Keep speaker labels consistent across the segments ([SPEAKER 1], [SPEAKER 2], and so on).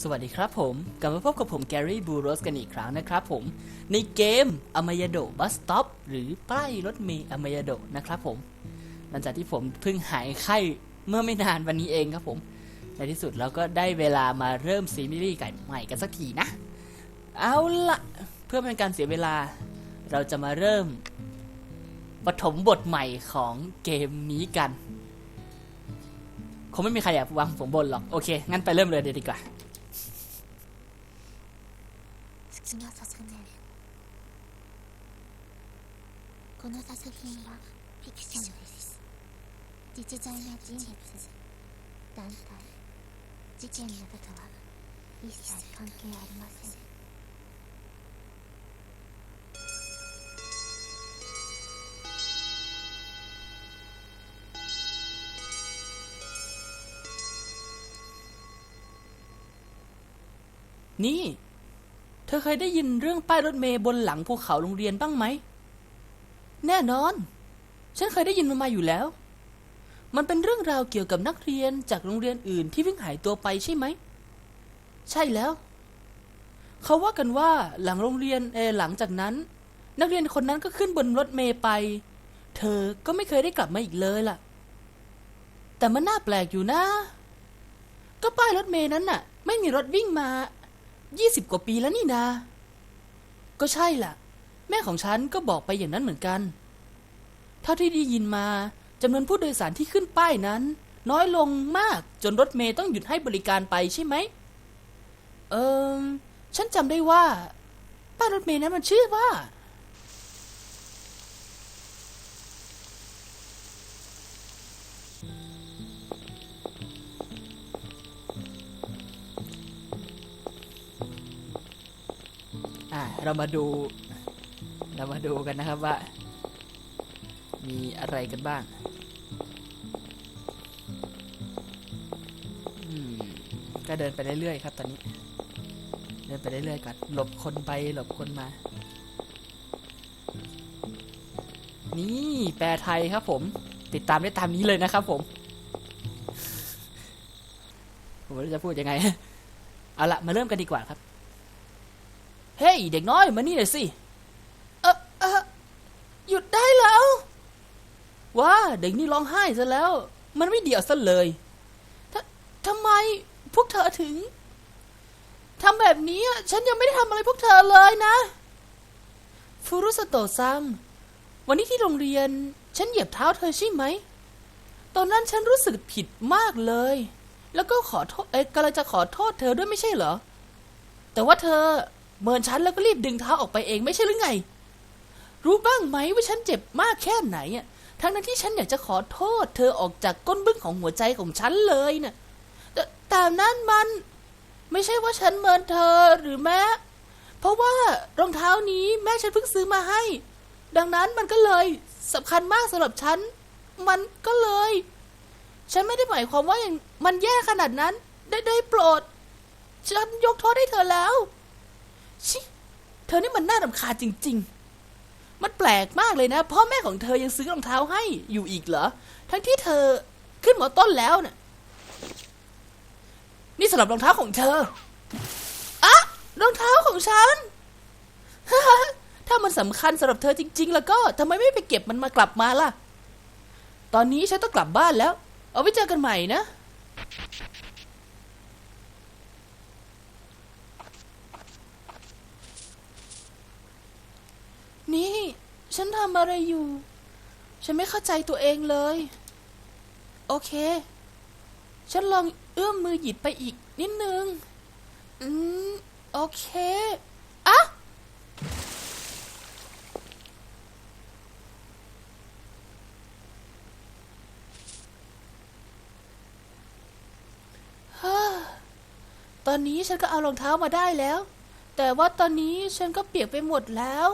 [SPEAKER 1] สวัสดีครับผม กลับมาพบกับผมแกรี่บูโรสกันอีกครั้งนะครับผม ในเกมอมายโดบัสต็อปหรือป้ายรถเมย์อมายโดนะครับผม หลังจากที่ผมเพิ่งหายไข้เมื่อไม่นานวันนี้เองครับผม ในที่สุดเราก็ได้เวลามาเริ่มซีรีส์ไก่ใหม่กันสักทีนะ เอาละเพื่อเป็นการเสียเวลา เราจะมาเริ่มปฐมบทใหม่ของเกมนี้กันคงไม่มีใครอยากวางผมบนหรอก โอเค งั้นไปเริ่มเลยเดียวดีกว่า
[SPEAKER 2] 月がささねる。この作品はフィクションです。実在の人物団体事件などとは一切関係ありません。
[SPEAKER 1] นี่เธอเคยได้ยินเรื่องป้ายรถเมย์บนหลังภูเขาโรงเรียนบ้างไหม แน่นอน ฉันเคยได้ยินมันมาอยู่แล้ว มันเป็นเรื่องราวเกี่ยวกับนักเรียนจากโรงเรียนอื่นที่วิ่งหายตัวไปใช่ไหม ใช่แล้ว เขาว่ากันว่าหลังโรงเรียนเอหลังจากนั้น นักเรียนคนนั้นก็ขึ้นบนรถเมย์ไป เธอก็ไม่เคยได้กลับมาอีกเลยล่ะ แต่มันน่าแปลกอยู่นะ ก็ป้ายรถเมย์นั้นน่ะ ไม่มีรถวิ่งมา ยี่สิบกว่าปีแล้วนี่นา ก็ใช่ล่ะ แม่ของฉันก็บอกไปอย่างนั้นเหมือนกัน เท่าที่ได้ยินมาจำนวนผู้โดยสารที่ขึ้นป้ายนั้น น้อยลงมากจนรถเมย์ต้องหยุดให้บริการไปใช่ไหม เออฉันจำได้ว่า ป้ายรถเมย์นั้นมันชื่อว่า อ่าเรามาดู เรามาดูกันนะครับว่า มีอะไรกันบ้างก็เดินไปเรื่อยๆครับตอนนี้ เดินไปเรื่อยๆก่อนหลบคนไปหลบคนมา นี่แปลไทยครับผม ติดตามได้ตามนี้เลยนะครับผม ผมไม่รู้จะพูดยังไง เอาละมาเริ่มกันดีกว่าครับ เฮ้ยเด็กน้อยมานี่หน่อยสิ เออเออหยุดได้แล้วว้าเด็กนี่ร้องไห้ซะแล้ว มันไม่เดี่ยวซะเลยททำไมพวกเธอถึงทำแบบนี้อะฉันยังไม่ได้ทำอะไรพวกเธอเลยนะ ฟูรุสโตซัง วันนี้ที่โรงเรียน ฉันเหยียบเท้าเธอใช่ไหม ตอนนั้นฉันรู้สึกผิดมากเลย แล้วก็ขอโทษเอ๊ะกำลังจะขอโทษเธอด้วยไม่ใช่เหรอ แต่ว่าเธอ เมินฉันแล้วก็รีบดึงเท้าออกไปเองไม่ใช่หรือไง รู้บ้างไหมว่าฉันเจ็บมากแค่ไหนอะทั้งนั้นที่ฉันอยากจะขอโทษ เธอออกจากก้นบึ้งของหัวใจของฉันเลยน่ะแต่แต่นั้นมันไม่ใช่ว่าฉันเมินเธอหรือแม้เพราะว่ารองเท้านี้แม่ฉันเพิ่งซื้อมาให้ ดังนั้นมันก็เลยสำคัญมากสำหรับฉัน มันก็เลย ฉันไม่ได้หมายความว่าอย่างมันแย่ขนาดนั้น ได้ได้โปรด ฉันยกโทษให้เธอแล้ว ชิเธอนี่มันน่ารำคาญจริง ๆ มันแปลกมากเลยนะ พ่อแม่ของเธอยังซื้อรองเท้าให้อยู่อีกเหรอ ทั้งที่เธอขึ้นหมอต้นแล้วน่ะ นี่สำหรับรองเท้าของเธออะรองเท้าของฉัน ถ้ามันสำคัญสำหรับเธอจริง ๆ แล้วก็ทำไมไม่ไปเก็บมันมากลับมาล่ะ ตอนนี้ฉันต้องกลับบ้านแล้ว เอาไว้เจอกันใหม่นะ นี่ ฉันทำอะไรอยู่ ฉันไม่เข้าใจตัวเองเลย โอเค ฉันลองเอื้อมมือหยิบไปอีกนิดนึง อืม โอเคอะฮ่าตอนนี้ฉันก็เอารองเท้ามาได้แล้ว แต่ว่าตอนนี้ฉันก็เปียกไปหมดแล้ว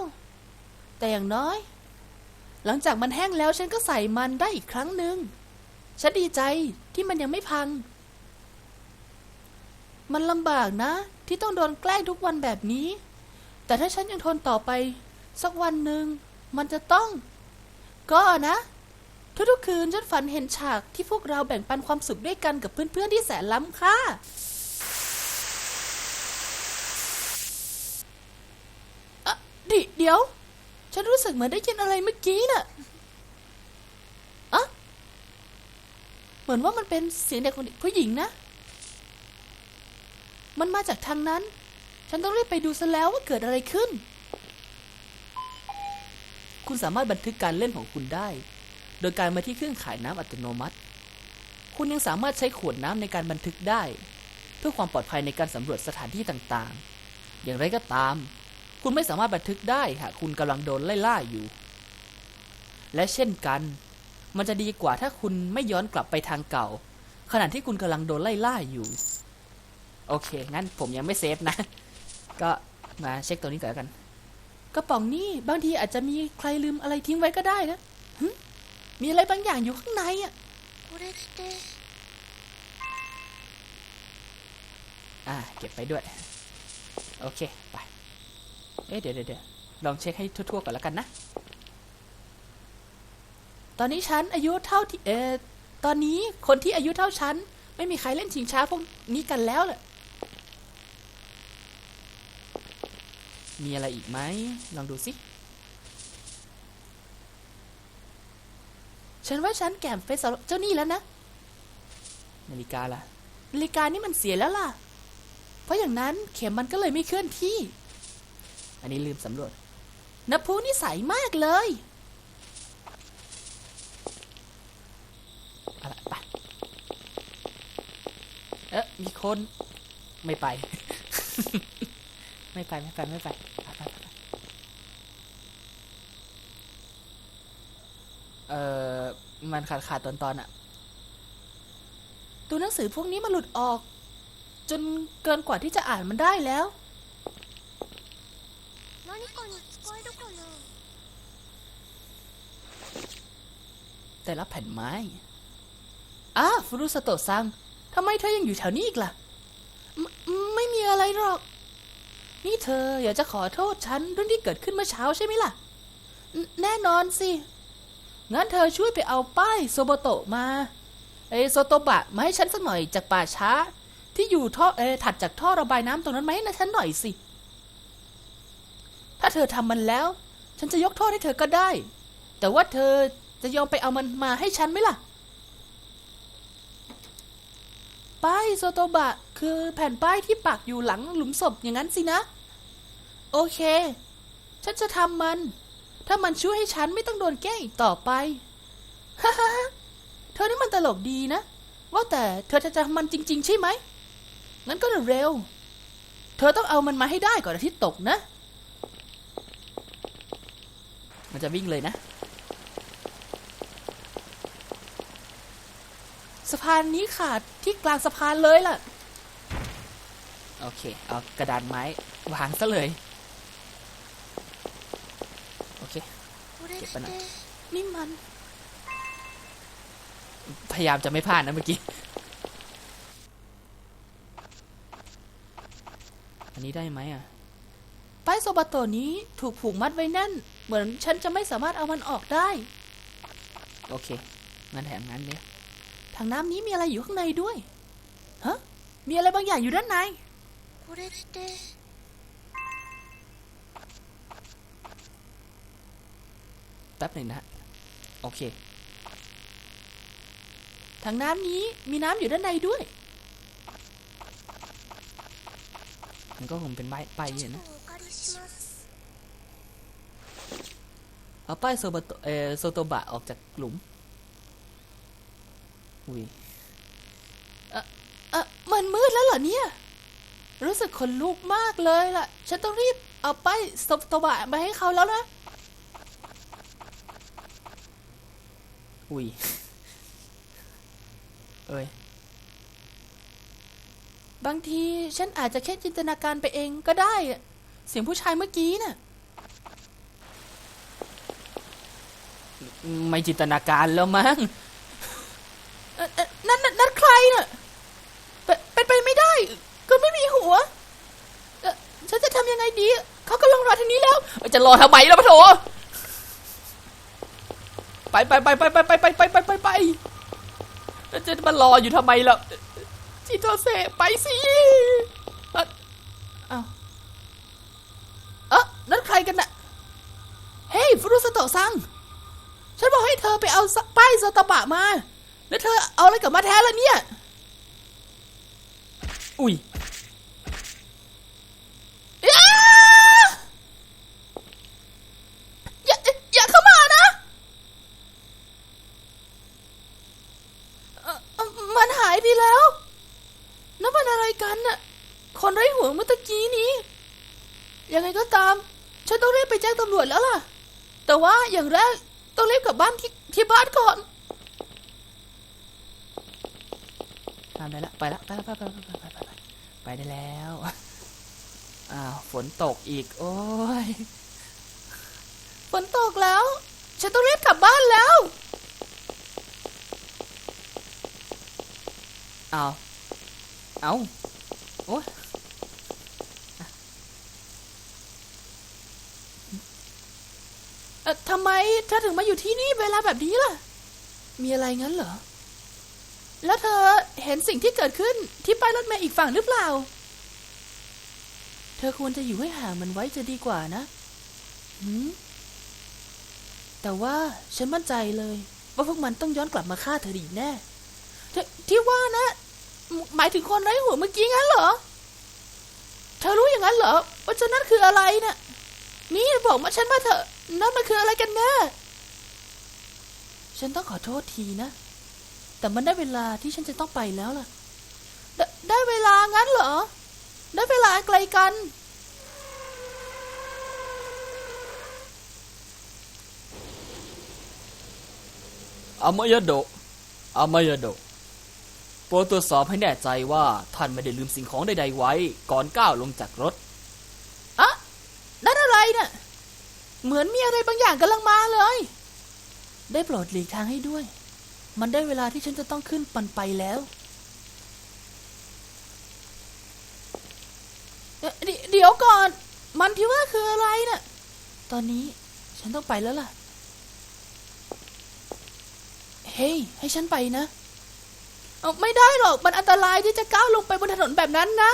[SPEAKER 1] แต่อย่างน้อย หลังจากมันแห้งแล้วฉันก็ใส่มันได้อีกครั้งหนึ่งฉันดีใจที่มันยังไม่พัง มันลำบากนะ ที่ต้องโดนแกล้งทุกวันแบบนี้ แต่ถ้าฉันยังทนต่อไป สักวันหนึ่งมันจะต้อง ก็นะ ทุกๆคืนฉันฝันเห็นฉากที่พวกเราแบ่งปันความสุขด้วยกันกับเพื่อนๆที่แสนล้ำค่าเดี๋ยว ฉันรู้สึกเหมือนได้ยินอะไรเมื่อกี้น่ะอะเหมือนว่ามันเป็นเสียงเด็กคนผู้หญิงนะ มันมาจากทางนั้น ฉันต้องรีบไปดูซะแล้วว่าเกิดอะไรขึ้น คุณสามารถบันทึกการเล่นของคุณได้ โดยการมาที่เครื่องขายน้ำอัตโนมัติ คุณยังสามารถใช้ขวดน้ำในการบันทึกได้ เพื่อความปลอดภัยในการสำรวจสถานที่ต่างๆ อย่างไรก็ตาม คุณไม่สามารถบันทึกได้หากคุณกำลังโดนไล่ล่าอยู่ และเช่นกัน มันจะดีกว่าถ้าคุณไม่ย้อนกลับไปทางเก่า ขณะที่คุณกำลังโดนไล่ล่าอยู่ โอเค งั้นผมยังไม่เซฟนะ ก็มาเช็คตัวนี้ก่อนกัน กระป๋องนี้บางทีอาจจะมีใครลืมอะไรทิ้งไว้ก็ได้นะมีอะไรบางอย่างอยู่ข้างในอะอ่า เก็บไปด้วย โอเค ไป เอ๊ะเดี๋ยวเดี๋ยวเดี๋ยวลองเช็คให้ทั่วๆก่อนแล้วกันนะ ตอนนี้ฉันอายุเท่าที่เออตอนนี้คนที่อายุเท่าฉัน ไม่มีใครเล่นชิงช้าพวกนี้กันแล้วแหละมีอะไรอีกไหม ลองดูสิ ฉันว่าฉันแก่มไปสเจ้านี่แล้วนะ นาฬิกาล่ะ นาฬิกานี่มันเสียแล้วล่ะ เพราะอย่างนั้นเข็มมันก็เลยไม่เคลื่อนที่ อันนี้ลืมสำรวจน้ำพุนี่ใสมากเลยอาละไปเอ๊ะมีคนไม่ไป ไม่ไปไม่ไปไม่ไปไปไปไปเอ่อ มันขาดขาดตอนตอนๆอะตัวหนังสือพวกนี้มันหลุดออก จนเกินกว่าที่จะอ่านมันได้แล้ว แต่ละแผ่นไม้อ้าฟรุสโตะซังทำไมเธอยังอยู่แถวนี้อีกล่ะไม่ไม่มีอะไรหรอก นี่เธออยากจะขอโทษฉันเรื่องที่เกิดขึ้นเมื่อเช้าใช่ไหมล่ะ แน่นอนสิ งั้นเธอช่วยไปเอาป้ายโซโบโตะมาเอยโซโตบะมาให้ฉันสักหน่อยจากป่าช้า ที่อยู่ท่อเอถัดจากท่อระบายน้ำตรงนั้นไหมให้นะฉันหน่อยสิ ถ้าเธอทำมันแล้ว ฉันจะยกโทษให้เธอก็ได้ แต่ว่าเธอ จะยอมไปเอามันมาให้ฉันไหมล่ะ ป้ายโซโตบะ คือแผ่นป้ายที่ปักอยู่หลังหลุมศพอย่างนั้นสินะ โอเค ฉันจะทำมัน ถ้ามันช่วยให้ฉันไม่ต้องโดนแกล้งอีกต่อไปฮ่าฮ่าเธอนี่มันตลกดีนะ ว่าแต่เธอจะทำมันจริง ๆ ใช่ไหมงั้นก็เร็ว เธอต้องเอามันมาให้ได้ก่อนอาทิตย์ตกนะ มันจะวิ่งเลยนะ สะพานนี้ขาดที่กลางสะพานเลยล่ะ โอเค เอากระดานไม้วางซะเลย โอเค
[SPEAKER 2] เก็บ
[SPEAKER 1] ไปหน่
[SPEAKER 2] อย
[SPEAKER 1] นี่มัน พยายามจะไม่พลาดนะเมื่อกี้ อันนี้ได้ไหมอะ ป้ายโซบะโตนี้ถูกผูกมัดไว้แน่น เหมือนฉันจะไม่สามารถเอามันออกได้ โอเค งั้นแถมงั้นเนี่ย ทางน้ำนี้มีอะไรอยู่ข้างในด้วย ฮะ มีอะไรบางอย่างอยู่ด้านใน
[SPEAKER 2] これって
[SPEAKER 1] แป๊บหนึ่งนะฮะ โอเค ทางน้ำนี้มีน้ำอยู่ด้านในด้วย มันก็คงเป็นป้ายป้ายนี่นะ
[SPEAKER 2] お借りします
[SPEAKER 1] เอาป้ายโซบะโตเออโซโตบะออกจากหลุม อุ้ยเอะเอะมันมืดแล้วเหรอเนี่ย รู้สึกขนลุกมากเลยล่ะ ฉันต้องรีบเอาป้ายโซโตบะมาให้เขาแล้วนะอุ้ย เอ้ย บางทีฉันอาจจะแค่จินตนาการไปเองก็ได้อะเสียงผู้ชายเมื่อกี้น่ะ ไม่จินตนาการแล้วมั้งเอ่อเอ่อ นั่นนั่ะเป็นไปไม่ได้ก็ไม่มีหัวเอ่อฉันจะทำยังไงดี เขากำลังรอทางนี้แล้ว จะรอทำไมล่ะพะโถไปไปไปไปไปไปไปไปไปไปไปจะมารออยู่ทำไมล่ะจิโตเซไปสิเอ้าวเออนั่นใครกันน่ะซัง ฉันบอกให้เธอไปเอาป้ายสตบะมา แล้วเธอเอาอะไรกลับมาแทนล่ะเนี่ย อุ้ยอ้าอย่าอย่าเข้ามานะเอ่อเอ่อมันหายไปแล้วนั่นมันอะไรกันน่ะ คนไร้หัวเมื่อตะกี้นี้ ยังไงก็ตาม ฉันต้องรีบไปแจ้งตำรวจแล้วล่ะ แต่ว่าอย่างแรกต้องรีบกลับบ้านที่ที่บ้านก่อน ได้ล้วไปละไปละไปไปไปไปไปไปไปได้แล้วอ้าวฝนตกอีก โอ้ยฝนตกแล้ว ฉันต้องรีบกลับบ้านแล้วเอาเอาโอ้ยเออทำไมเธอถึงมาอยู่ที่นี่เวลาแบบนี้ล่ะ มีอะไรงั้นเหรอ แล้วเธอเห็นสิ่งที่เกิดขึ้นที่ป้ายรถเมล์อีกฝั่งหรือเปล่า เธอควรจะอยู่ให้ห่างมันไว้จะดีกว่านะหืมแต่ว่าฉันมั่นใจเลย ว่าพวกมันต้องย้อนกลับมาฆ่าเธออีแน่ทที่ว่านะ หมายถึงคนไร้หัวเมื่อกี้งั้นเหรอ เธอรู้อย่างนั้นเหรอ ว่าจะนั่นคืออะไรน่ะ นี่บอกมาฉันมาเถอะนั่นมันคืออะไรกันแน่ ฉันต้องขอโทษทีนะ แต่มันได้เวลาที่ฉันจะต้องไปแล้วล่ะ ไดได้เวลางั้นเหรอ ได้เวลาไกลกัน
[SPEAKER 3] อามายาโดะอามายาโดะโปรดตรวจสอบให้แน่ใจว่าท่านไม่ได้ลืมสิ่งของใดๆไว้ ก่อนก้าวลงจากรถ
[SPEAKER 1] อะนั่นอะไรน่ะ เหมือนมีอะไรบางอย่างกำลังมาเลย ได้โปรดหลีกทางให้ด้วย มันได้เวลาที่ฉันจะต้องขึ้นปันไปแล้วเอ่อเดี๋ยวเดี๋ยวก่อน มันที่ว่าคืออะไรน่ะ ตอนนี้ฉันต้องไปแล้วล่ะ เฮ้ย ให้ฉันไปนะเอาไม่ได้หรอก มันอันตรายที่จะก้าวลงไปบนถนนแบบนั้นนะ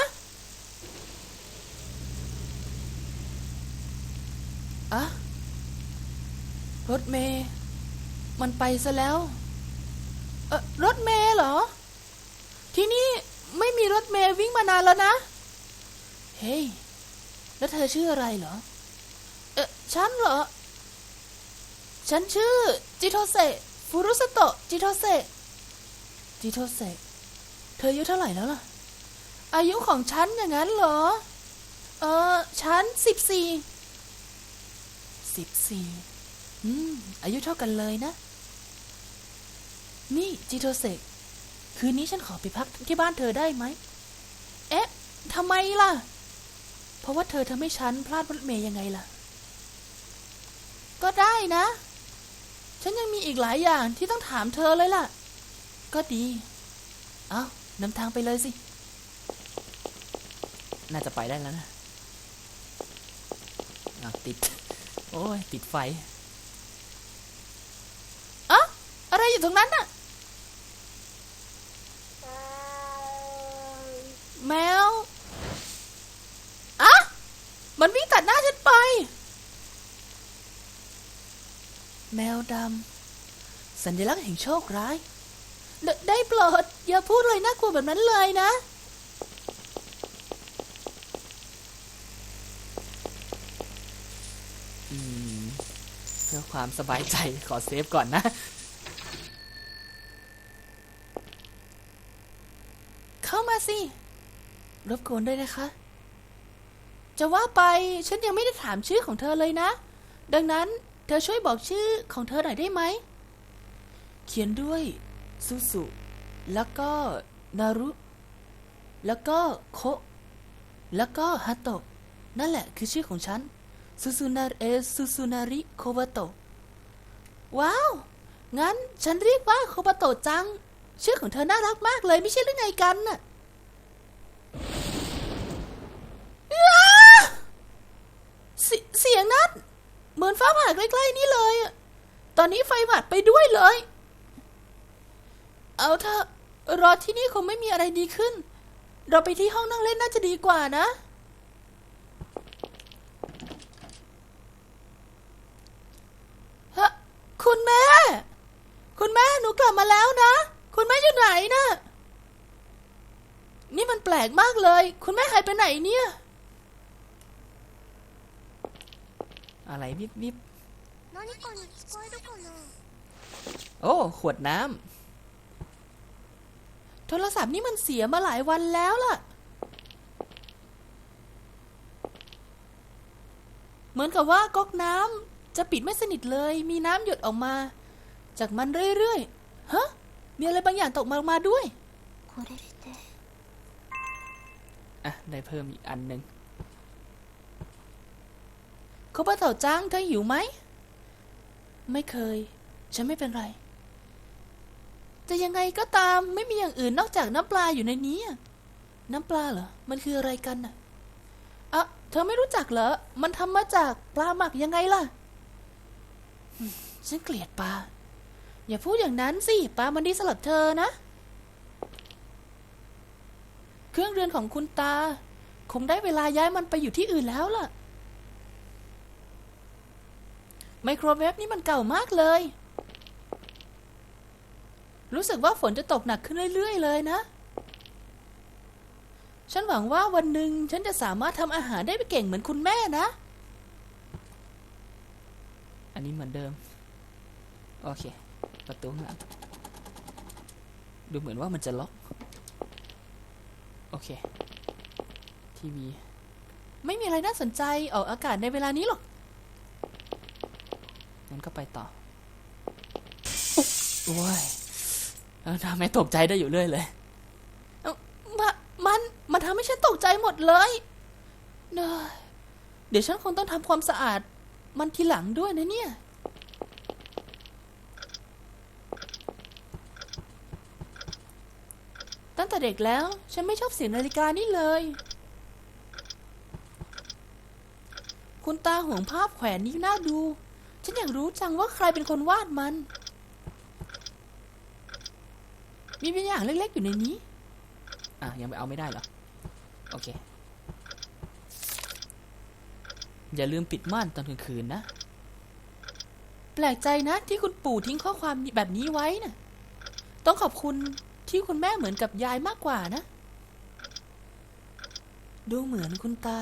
[SPEAKER 1] อะ รถเมย์มันไปซะแล้ว ออรถเมย์เหรอ ที่นี่ไม่มีรถเมย์วิ่งมานานแล้วนะ เฮ้ย แล้วเธอชื่ออะไรเหรอ เออฉันเหรอ ฉันชื่อ จิโทเซฟูรุสโตะจิโทเซจิโทเซเธออายุเท่าไหร่แล้วล่ะ อายุของฉันอย่างนั้นเหรอ เออฉันสิบสี่สิบสี่อืม อายุเท่ากันเลยนะ นี่จิโทเซกคืนนี้ฉันขอไปพักที่บ้านเธอได้ไหม เอ๊ะทำไมล่ะ เพราะว่าเธอทำให้ฉันพลาดรถเมย์ยังไงล่ะ ก็ได้นะ ฉันยังมีอีกหลายอย่างที่ต้องถามเธอเลยล่ะ ก็ดี เอานำทางไปเลยสิ
[SPEAKER 3] น่าจะไปได้แล้วนะอะติด โอ้ย ติดไฟ
[SPEAKER 1] อะอะไรอยู่ตรงนั้นน่ะ แมวอะมันวิ่งตัดหน้าฉันไป แมวดำสัญลักษณ์แห่งโชคร้าย ไดได้โปรดอย่าพูดเลยน่ากลัวแบบนั้นเลยนะ
[SPEAKER 3] อืม เพื่อความสบายใจขอเซฟก่อนนะ
[SPEAKER 1] เข้ามาสิ ร บกวนด้วยนะคะ จะว่าไปฉันยังไม่ได้ถามชื่อของเธอเลยนะ ดังนั้นเธอช่วยบอกชื่อของเธอหน่อยได้ไหม เขียนด้วยซูซุแล้วก็นารุ แล้วก็โคแล้วก็ฮาโตะนั่นแหละคือชื่อของฉันซูซูนาเอซูซูนาริโคบาโตะว้าว งั้นฉันเรียกว่าโคบาโตะจัง ชื่อของเธอน่ารักมากเลยไม่ใช่หรือไงกันน่ะอ้า เสเสียงนั้นเหมือนฟ้าผ่าใกล้ๆนี่เลยอะตอนนี้ไฟหมัดไปด้วยเลย เอาเถอะรอที่นี่คงไม่มีอะไรดีขึ้น เราไปที่ห้องนั่งเล่นน่าจะดีกว่านะเคุณแม่ คุณแม่หนูกลับมาแล้วนะ คุณแม่อยู่ไหนนะ นี่มันแปลกมากเลย คุณแม่หายไปไหนเนี่ย อะไรวิบวิบโอ้ขวดน้ำโทรศัพท์นี่มันเสียมาหลายวันแล้วล่ะ เหมือนกับว่าก๊อกน้ำจะปิดไม่สนิทเลย มีน้ำหยดออกมา จากมันเรื่อยๆฮะมีอะไรบางอย่างตกมามาด้วยอะ ได้เพิ่มอีกอันหนึ่ง โคบะเต่าจ้างเธอหิวไหม ไม่เคย ฉันไม่เป็นไรแต่ยังไงก็ตามไม่มีอย่างอื่นนอกจากน้ำปลาอยู่ในนี้ น้ำปลาเหรอ มันคืออะไรกันน่ะอะเธอไม่รู้จักเหรอ มันทำมาจากปลาหมักยังไงล่ะ ฉันเกลียดปลา อย่าพูดอย่างนั้นสิ ปลามันดีสำหรับเธอนะ เครื่องเรือนของคุณตา คงได้เวลาย้ายมันไปอยู่ที่อื่นแล้วล่ะ ไมโครเวฟนี่มันเก่ามากเลย รู้สึกว่าฝนจะตกหนักขึ้นเรื่อยๆ เลยนะ ฉันหวังว่าวันหนึ่งฉันจะสามารถทำอาหารได้เก่งเหมือนคุณแม่นะ อันนี้เหมือนเดิม โอเค ประตูข้างหลังดูเหมือนว่ามันจะล็อก โอเค ทีวี ไม่มีอะไรน่าสนใจออกอากาศในเวลานี้หรอก งั้นก็ไปต่อ โอ้ยทำให้ตกใจได้อยู่เรื่อยเลยมามัน มันทำให้ฉันตกใจหมดเลยเนยเดี๋ยวฉันคงต้องทำความสะอาด มันทีหลังด้วยนะเนี่ย ตั้งแต่เด็กแล้ว ฉันไม่ชอบเสียงนาฬิกานี่เลย คุณตาห่วงภาพแขวนนี้น่าดู ฉันอยากรู้จังว่าใครเป็นคนวาดมัน มีบางอย่างเล็ก ๆ อยู่ในนี้ อะ ยังไปเอาไม่ได้เหรอ โอเค อย่าลืมปิดม่านตอนกลางคืนนะ แปลกใจนะ ที่คุณปู่ทิ้งข้อความแบบนี้ไว้น่ะ ต้องขอบคุณที่คุณแม่เหมือนกับยายมากกว่านะ ดูเหมือนคุณตา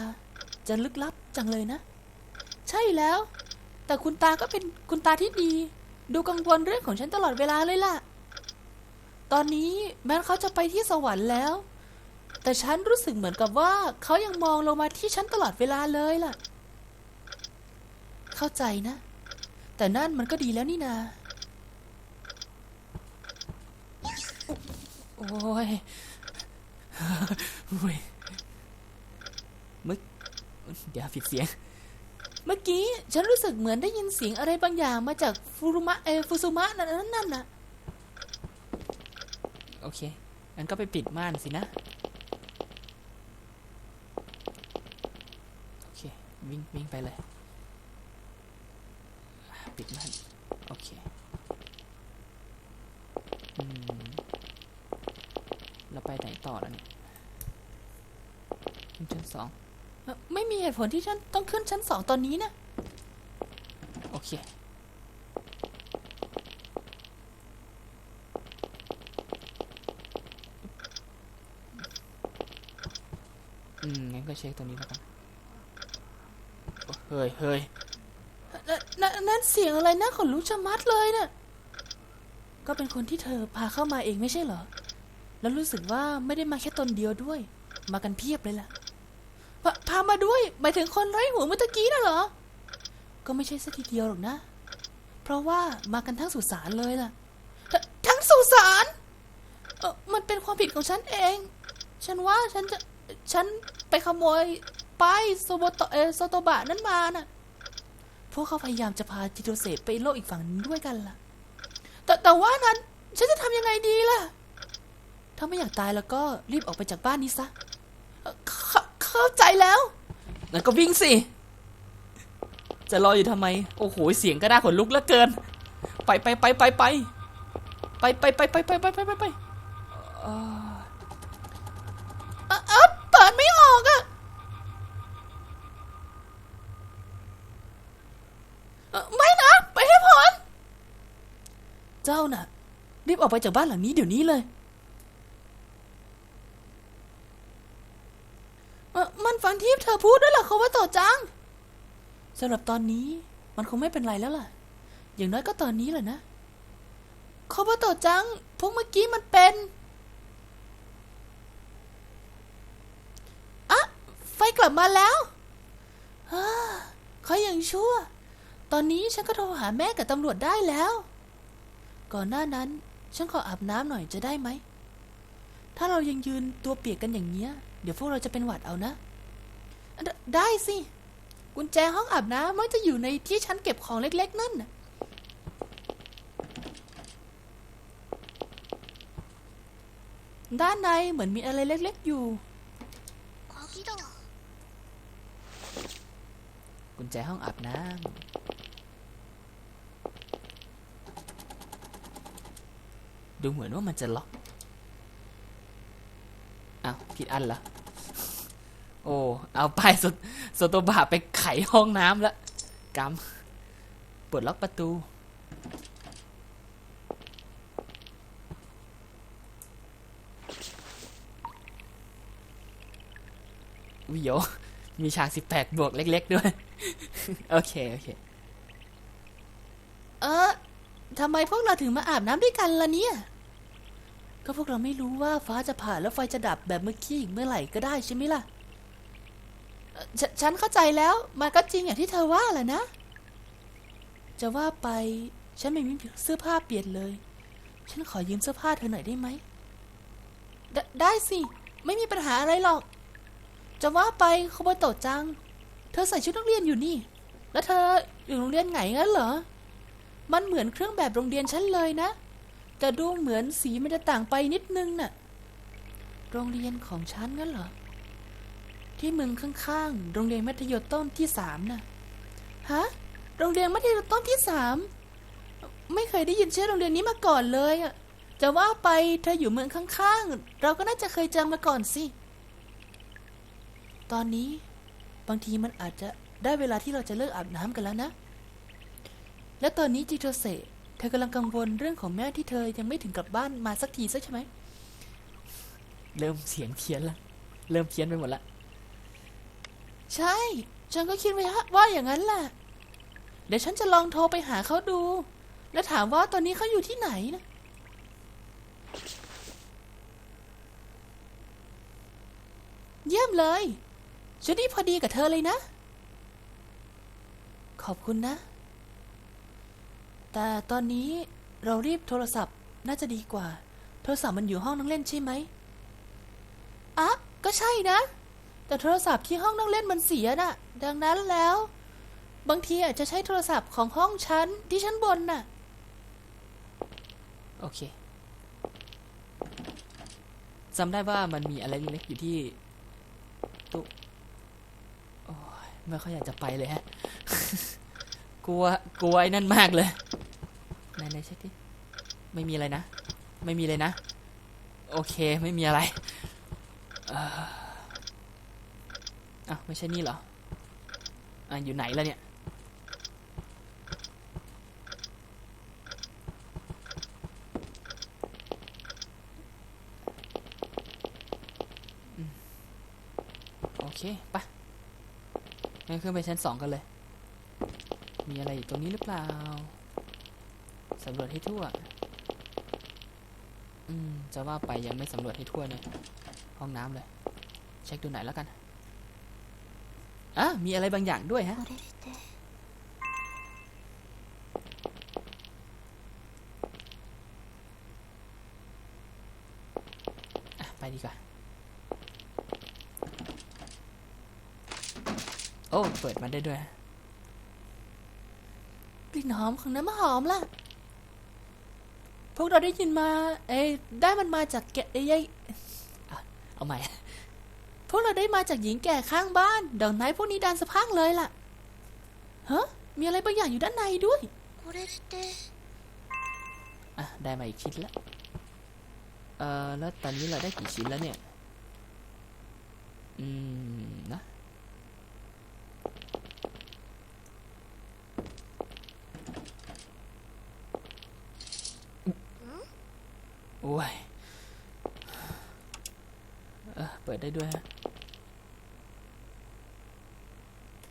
[SPEAKER 1] จะลึกลับจังเลยนะ ใช่แล้ว แต่คุณตาก็เป็นคุณตาที่ดี ดูกังวลเรื่องของฉันตลอดเวลาเลยล่ะ ตอนนี้แม้เขาจะไปที่สวรรค์แล้ว แต่ฉันรู้สึกเหมือนกับว่าเขายังมองลงมาที่ฉันตลอดเวลาเลยล่ะ เข้าใจนะ แต่นั่นมันก็ดีแล้วนี่นา โอ้ยโอ้ยมึกเดี๋ยวผิดเสียง เมื่อกี้ฉันรู้สึกเหมือนได้ยินเสียงอะไรบางอย่างมาจากฟูรุมะเอฟูซุมะนั่นนั่นนั่นน่ะโอเคงั้นก็ไปปิดม่านสินะ โอเค วิ่งวิ่งไปเลย ปิดม่าน โอเคอืมเราไปไหนต่อแล้วเนี่ยชั้นสอง ไม่มีเหตุผลที่ฉันต้องขึ้นชั้นสองตอนนี้นะ โอเค อืม งั้นก็เช็คตรงนี้แล้วกันโอ้เฮ้ยเฮ้ยนนนั่นเสียงอะไรนะขนลุกชะมัดเลยน่ะ ก็เป็นคนที่เธอพาเข้ามาเองไม่ใช่เหรอ แล้วรู้สึกว่าไม่ได้มาแค่ตนเดียวด้วย มากันเพียบเลยล่ะพาพามาด้วยหมายถึงคนไร้หัวเมื่อตะกี้น่ะเหรอ ก็ไม่ใช่สักทีเดียวหรอกนะ เพราะว่ามากันทั้งสุสานเลยล่ะ ทั้งสุสานเออมันเป็นความผิดของฉันเอง ฉันว่าฉันจะ ฉันไปขโมยป้ายโซโบโตเอโซโตบะนั้นมาน่ะ พวกเขาพยายามจะพาจิโตเสะไปโลกอีกฝั่งนึงด้วยกันล่ะ แต่แต่ว่านั้น ฉันจะทำยังไงดีล่ะ ถ้าไม่อยากตายแล้วก็รีบออกไปจากบ้านนี้ซะ เข้า เข้าใจแล้วงั้นก็วิ่งสิ จะรออยู่ทำไม โอ้โห เสียงก็น่าขนลุกเหลือเกิน ไปไปไปไปไปไปไปไปไปไปไปไปไปไปเอ่อเอ่อเอ่อเปิดไม่ออกอะเอ่อไม่นะ ไปให้พ้นเจ้าน่ะ รีบออกไปจากบ้านหลังนี้เดี๋ยวนี้เลย เออมันฟังที่เธอพูดด้วยเหรอเขาว่าต่อจังสำหรับตอนนี้มันคงไม่เป็นไรแล้วล่ะ อย่างน้อยก็ตอนนี้แหละนะเขาว่าต่อจัง พวกเมื่อกี้มันเป็นอะไฟกลับมาแล้วฮ่าเขายังชั่ว ตอนนี้ฉันก็โทรหาแม่กับตำรวจได้แล้ว ก่อนหน้านั้น ฉันขออาบน้ำหน่อยจะได้ไหม ถ้าเรายังยืนตัวเปียกกันอย่างเนี้ย เดี๋ยวพวกเราจะเป็นหวัดเอานะ ไดได้สิ กุญแจห้องอาบน้ำมันจะอยู่ในที่ฉันเก็บของเล็ก ๆ นั่นน่ะด้านในเหมือนมีอะไรเล็ก ๆ อยู่
[SPEAKER 2] 鍵だ
[SPEAKER 1] กุญแจห้องอาบน้ำ ดูเหมือนว่ามันจะล็อกอ้าวผิดอันเหรอ โอ้ เอาป้ายสตสโตบะไปไขห้องน้ำล้วกำปลดล็อกประตู วิโยมีฉากสิบแปดบวกเล็ก ๆ ด้วย โอเค โอเค เออทำไมพวกเราถึงมาอาบน้ำด้วยกันล่ะเนี่ย ก็พวกเราไม่รู้ว่าฟ้าจะผ่าแล้วไฟจะดับแบบเมื่อกี้อีกเมื่อไหร่ก็ได้ใช่ไหมล่ะฉฉันเข้าใจแล้วมันก็จริงอย่างที่เธอว่าแหละนะ จะว่าไปฉันไม่มีเสื้อผ้าเปลี่ยนเลย ฉันขอยืมเสื้อผ้าเธอหน่อยได้ไหมไดได้สิ ไม่มีปัญหาอะไรหรอก จะว่าไปโคโบโตจัง เธอใส่ชุดนักเรียนอยู่นี่ แล้วเธออยู่โรงเรียนไหนงั้นเหรอ มันเหมือนเครื่องแบบโรงเรียนฉันเลยนะ แต่ดูเหมือนสีมันจะต่างไปนิดนึงน่ะ โรงเรียนของฉันงั้นเหรอ ที่เมืองข้างๆ โรงเรียนมัธยมต้นที่สามน่ะ ฮะ โรงเรียนมัธยมต้นที่สาม ไม่เคยได้ยินชื่อโรงเรียนนี้มาก่อนเลยอะจะว่าไปเธออยู่เมืองข้างๆ เราก็น่าจะเคยเจอมาก่อนสิ ตอนนี้บางทีมันอาจจะได้เวลาที่เราจะเลิกอาบน้ำกันแล้วนะ และตอนนี้จิโตเซ ธอกำลังกังวลเรื่องของแม่ที่เธอยังไม่ถึงกลับบ้านมาสักทีซะใช่ไหม เริ่มเสียงเพี้ยนละ เริ่มเพี้ยนไปหมดละ ใช่ ฉันก็คิดไว้ว่าอย่างนั้นแหละ เดี๋ยวฉันจะลองโทรไปหาเขาดู แล้วถามว่าตอนนี้เขาอยู่ที่ไหนนะเยี่ยมเลย ชุดนี้พอดีกับเธอเลยนะ ขอบคุณนะ แต่ตอนนี้เรารีบโทรศัพท์น่าจะดีกว่า โทรศัพท์มันอยู่ห้องนั่งเล่นใช่ไหมอะก็ใช่นะ แต่โทรศัพท์ที่ห้องนั่งเล่นมันเสียน่ะ ดังนั้นแล้ว บางทีอาจจะใช้โทรศัพท์ของห้องฉันที่ชั้นบนน่ะ โอเคจำได้ว่ามันมีอะไรเล็กๆอยู่ที่ตุ๊โอ้ยไม่ค่อยอยากจะไปเลยฮะ กลัว กลัวไอ้นั่นมากเลยไห นไหนเช็คดิไม่มีอะไรนะ ไม่มีเลยนะ โอเคไม่มีอะไรอ้าวไม่ใช่นี่เหรออะอยู่ไหนแล้วเนี่ยโอเคไปงั้นขึ้นไปชั้นสองกันเลย มีอะไรอยู่ตรงนี้หรือเปล่า สำรวจให้ทั่ว อืม จะว่าไปยังไม่สำรวจให้ทั่วเลยห้องน้ำเลย เช็คดูไหนแล้วกันอะมีอะไรบางอย่างด้วยฮะไปดีกว่า โอ้ เปิดมาได้ด้วย กลิ่นหอมของน้ำหอมล่ะ พวกเราได้ยินมา เอ้ได้มันมาจากแกเอ้ยเอาใหม่ พวกเราได้มาจากหญิงแก่ข้างบ้านดังนั้นพวกนี้ดันสะพังเลยล่ะฮะมีอะไรบางอย่างอยู่ด้านในด้วยอะได้มาอีกชิ้นละ เออแล้วตอนนี้เราได้กี่ชิ้นแล้วเนี่ย อืม
[SPEAKER 3] ว้ยเออเปิดได้ด้วยฮะ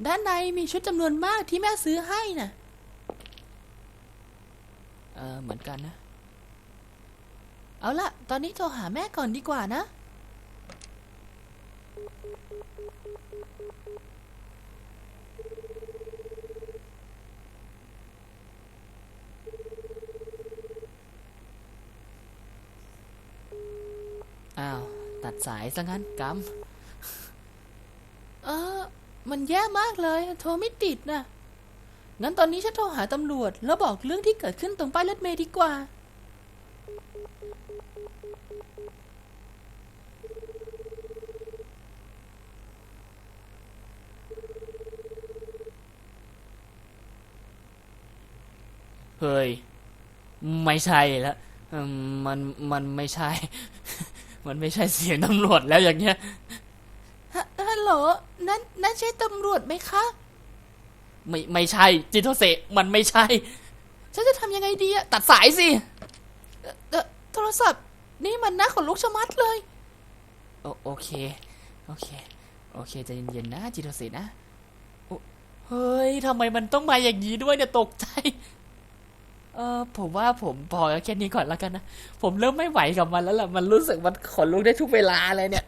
[SPEAKER 3] ด้านในมีชุดจำนวนมากที่แม่ซื้อให้น่ะ เออเหมือนกันนะ เอาละตอนนี้โทรหาแม่ก่อนดีกว่านะ อ้าว ตัด สายซะงั้นกำเออ มันแย่มากเลย โทรไม่ติดน่ะ งั้นตอนนี้ฉันโทรหาตำรวจ แล้วบอกเรื่องที่เกิดขึ้นตรงป้ายรถเมล์ดีกว่า เฮ้ย ไม่ใช่แล้วมัน มันไม่ใช่ มันไม่ใช่เสียงตำรวจแล้วอย่างเงี้ยฮัลโหลนั่นนั่นใช่ตำรวจไหมคะ ไม่ไม่ใช่ จิโทเซะมันไม่ใช่ ฉันจะทำยังไงดีอะตัดสายสิเอ่อเอ่อโทรศัพท์ นี่มันนะของลูกชะมัดเลย โอโอเค โอเค โอเคใจเย็นๆนะจิโทเซะนะโอ้เฮ้ยทำไมมันต้องมาอย่างนี้ด้วยเนี่ยตกใจ เออผมว่าผมพอแค่นี้ก่อนแล้วกันนะ ผมเริ่มไม่ไหวกับมันแล้วล่ะ มันรู้สึกมันขนลุกได้ทุกเวลาเลยเนี่ย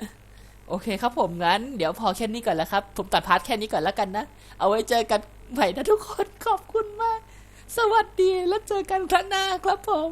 [SPEAKER 3] โอเคครับผมงั้น เดี๋ยวพอแค่นี้ก่อนแล้วครับ ผมตัดพาร์ทแค่นี้ก่อนแล้วกันนะ เอาไว้เจอกันใหม่นะทุกคนขอบคุณมาก สวัสดีแล้วเจอกันครั้งหน้าครับผม